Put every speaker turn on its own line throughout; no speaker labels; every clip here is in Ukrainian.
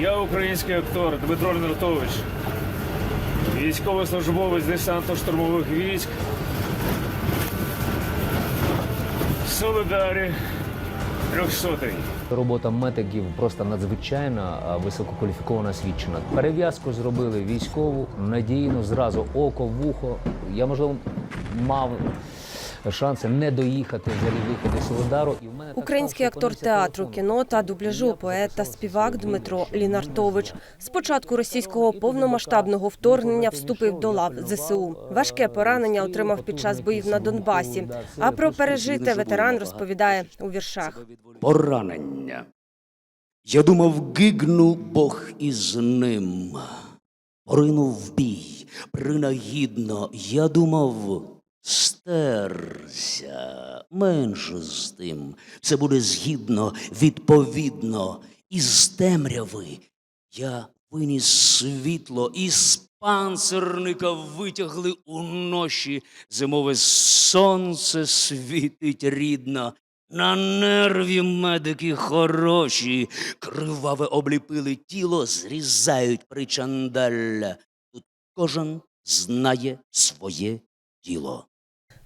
Я український актор Дмитро Лінартович, військовослужбовець десантно-штурмових військ. Солидарі 300
Робота медиків просто надзвичайно висококваліфікована освічена. Перев'язку зробили військову, надійно, зразу око, вухо. Я, можливо, мав шанси не доїхати взагалі виходи Солидару. І в мене
Український актор театру, кіно та дубляжу, поет та співак Дмитро Лінартович. З початку російського повномасштабного вторгнення вступив до лав ЗСУ. Важке поранення отримав під час боїв на Донбасі. А про пережите ветеран розповідає у віршах.
поранення. Я думав, гигну Бог із ним. Поринув в бій, принагідно, я думав, стерся, менше з тим. Це буде згідно, відповідно, із темряви. Я виніс світло, із панцирника витягли у ноші. Зимове сонце світить рідно. На нерві медики хороші, криваве обліпили тіло, зрізають причандалля. Тут кожен знає своє діло.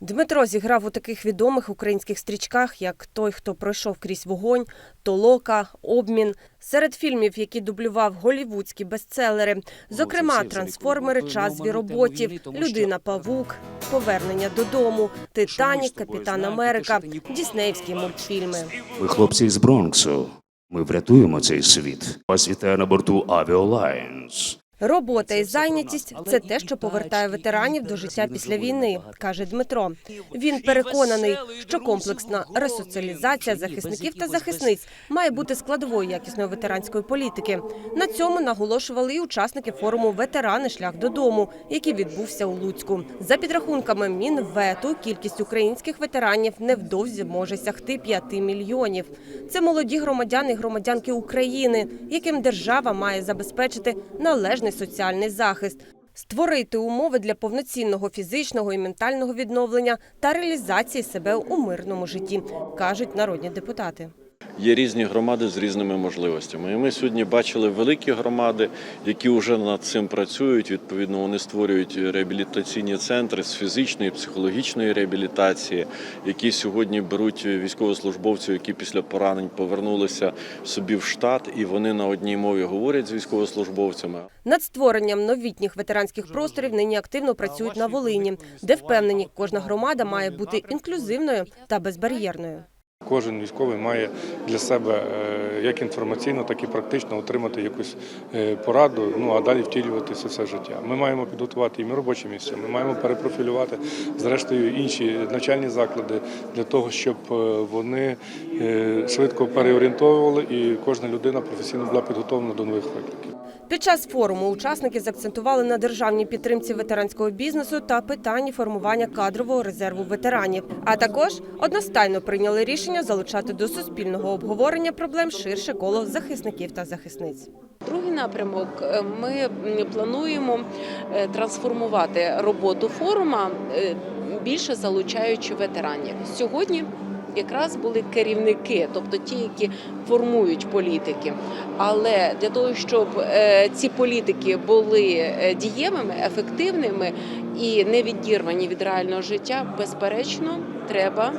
Дмитро зіграв у таких відомих українських стрічках, як той, хто пройшов крізь вогонь, Толока, Обмін. Серед фільмів, які дублював голівудські бестселери, зокрема трансформери, час звіроботів, Людина Павук, Повернення додому, Титанік, Капітан Америка, Діснеївські мультфільми.
Ми хлопці з Бронксу. Ми врятуємо цей світ. Вас вітає на борту Авіолайнс.
Робота і зайнятість це те, що повертає ветеранів до життя після війни, каже Дмитро. Він переконаний, що комплексна ресоціалізація захисників та захисниць має бути складовою якісної ветеранської політики. На цьому наголошували і учасники форуму Ветерани шлях додому, який відбувся у Луцьку. За підрахунками Мінвету, кількість українських ветеранів невдовзі може сягти 5 мільйонів. Це молоді громадяни і громадянки України, яким держава має забезпечити належний соціальний захист. Створити умови для повноцінного фізичного і ментального відновлення та реалізації себе у мирному житті, кажуть народні депутати.
Є різні громади з різними можливостями. І ми сьогодні бачили великі громади, які вже над цим працюють. Відповідно, вони створюють реабілітаційні центри з фізичної, психологічної реабілітації, які сьогодні беруть військовослужбовців, які після поранень повернулися собі в штат, і вони на одній мові говорять з військовослужбовцями.
Над створенням новітніх ветеранських просторів нині активно працюють на Волині, де впевнені, кожна громада має бути інклюзивною та безбар'єрною.
Кожен військовий має для себе е, як інформаційно, так і практично отримати якусь е, пораду, ну а далі втілювати це все життя. Ми маємо підготувати їм робочі місця, ми маємо перепрофілювати зрештою інші навчальні заклади для того, щоб е, вони швидко переорієнтовували і кожна людина професійно була підготовлена до нових викликів.
Під час форуму учасники заакцентували на державній підтримці ветеранського бізнесу та питанні формування кадрового резерву ветеранів. А також одностайно прийняли рішення залучати до суспільного обговорення проблем ширше коло захисників та захисниць.
Другий напрямок е, ми плануємо е, трансформувати роботу форума, е, більше залучаючи ветеранів. Сьогодні якраз були керівники, тобто ті, які формують політики. Але для того, щоб ці політики були дієвими, ефективними і не відірвані від реального життя, безперечно, треба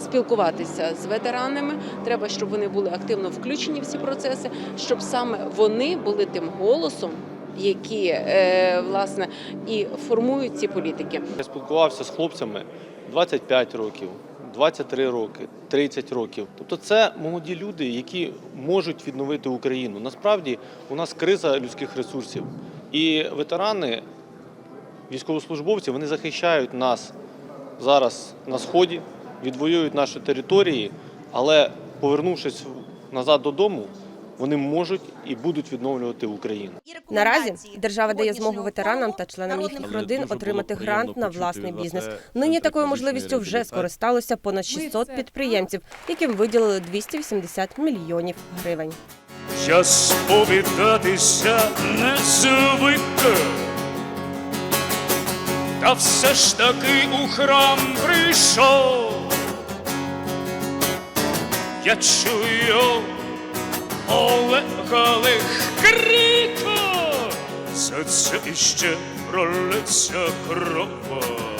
спілкуватися з ветеранами. Треба, щоб вони були активно включені в ці процеси, щоб саме вони були тим голосом, які е, власне і формують ці політики.
Я спілкувався з хлопцями 25 років, 23 роки, 30 років. Тобто це молоді люди, які можуть відновити Україну. Насправді у нас криза людських ресурсів. І ветерани, військовослужбовці, вони захищають нас зараз на сході, відвоюють наші території, але повернувшись назад додому, вони можуть і будуть відновлювати Україну.
Наразі держава дає змогу ветеранам та членам їхніх родин отримати грант на власний бізнес. Нині такою можливістю вже скористалося понад 600 підприємців, яким виділили 280 мільйонів гривень.
Час повітатися не звик. Та все ж таки у храм прийшов. Я чую Олег.
голих криках. За це іще пролиться кров.